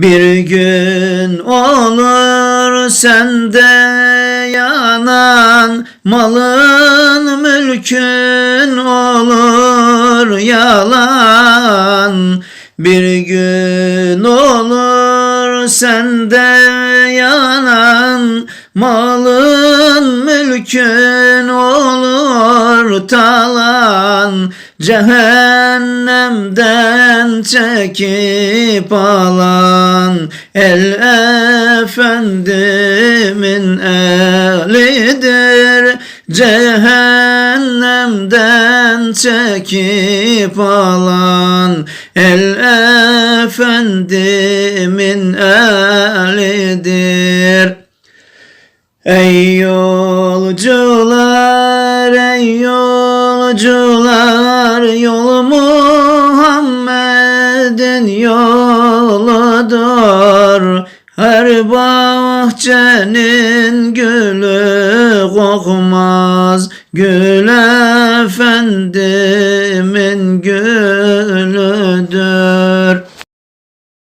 Bir gün olur sende yanan Malın mülkün olur yalan. Bir gün olur sende yanan Malın mülkün olur talan Cehennemden çekip alan El efendimin elidir. Cehennemden çekip alan El efendimin elidir. Ey yolcular, yolcular, yol Muhammed'in yoludur. Her bahçenin gülü kokmaz, gül efendimin gülüdür.